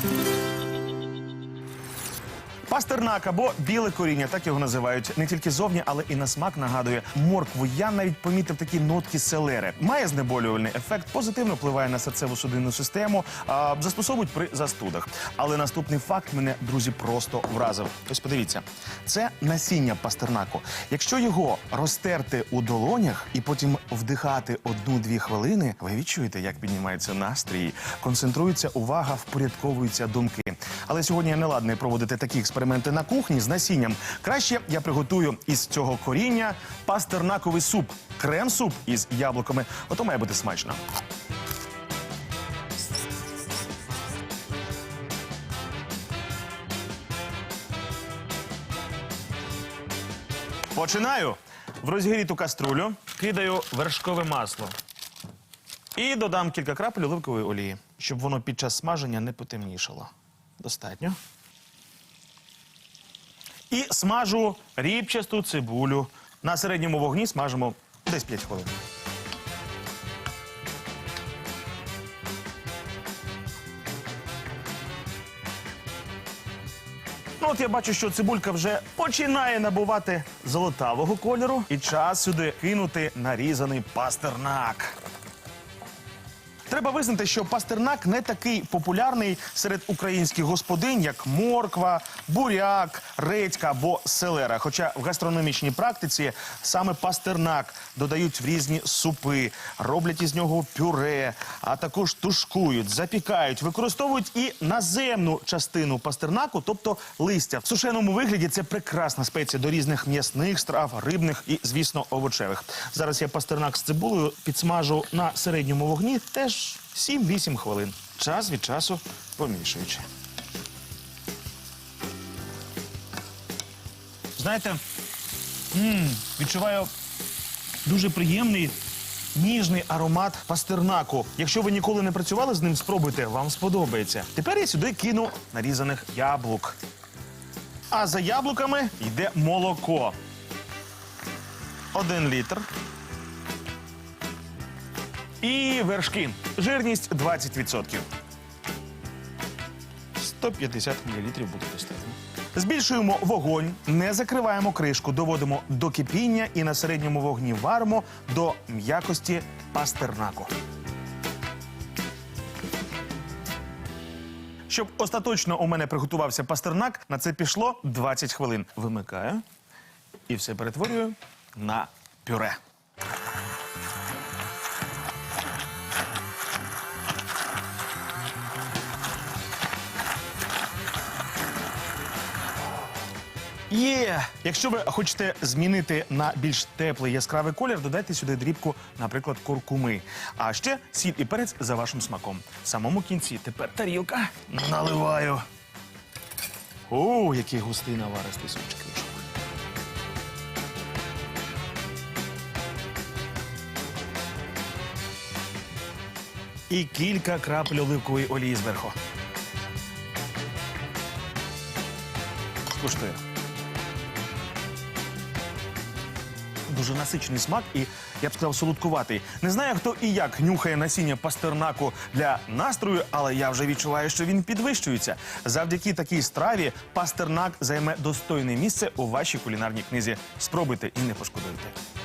Thank you. Пастернак або біле коріння, так його називають не тільки зовні, але і на смак нагадує моркву. Я навіть помітив такі нотки селери. Має знеболювальний ефект, позитивно впливає на серцево-судинну систему, а, застосовують при застудах. Але наступний факт мене, друзі, просто вразив. Ось подивіться, це насіння пастернаку. Якщо його розтерти у долонях і потім вдихати одну-дві хвилини, ви відчуєте, як піднімається настрій, концентрується увага, впорядковуються думки. Але сьогодні я не ладний проводити такі експерименти на кухні з насінням. Краще я приготую із цього коріння пастернаковий суп, крем-суп із яблуками. Ото має бути смачно. Починаю. В розігріту каструлю кидаю вершкове масло. І додам кілька крапель оливкової олії, щоб воно під час смаження не потемнішало. Достатньо. І смажу рібчасту цибулю. На середньому вогні смажимо десь 5 хвилин. Ну, от я бачу, що цибулька вже починає набувати золотавого кольору. І час сюди кинути нарізаний пастернак. Треба визнати, що пастернак не такий популярний серед українських господинь, як морква, буряк, редька або селера. Хоча в гастрономічній практиці саме пастернак додають в різні супи, роблять із нього пюре, а також тушкують, запікають, використовують і наземну частину пастернаку, тобто листя. В сушеному вигляді це прекрасна спеція до різних м'ясних страв, рибних і, звісно, овочевих. Зараз я пастернак з цибулею підсмажу на середньому вогні теж 7-8 хвилин. Час від часу помішуючи. Знаєте, відчуваю дуже приємний. Ніжний аромат пастернаку. Якщо ви ніколи не працювали з ним, спробуйте, вам сподобається. Тепер я сюди кину нарізаних яблук. А за яблуками йде молоко. Один літр. І вершки. Жирність 20%. 150 мл буде достатньо. Збільшуємо вогонь, не закриваємо кришку, доводимо до кипіння і на середньому вогні варимо до м'якості пастернаку. Щоб остаточно у мене приготувався пастернак, на це пішло 20 хвилин. Вимикаю і все перетворюю на пюре. Є! Якщо ви хочете змінити на більш теплий яскравий колір, додайте сюди дрібку, наприклад, куркуми. А ще сіль і перець за вашим смаком. В самому кінці тепер тарілка наливаю. О, який густий наваристий вийшов. І кілька крапель оливкової олії зверху. Скуштую. Дуже насичений смак і я б сказав солодкуватий. Не знаю, хто і як нюхає насіння пастернаку для настрою, але я вже відчуваю, що він підвищується. Завдяки такій страві пастернак займе достойне місце у вашій кулінарній книзі. Спробуйте і не пошкодуйте.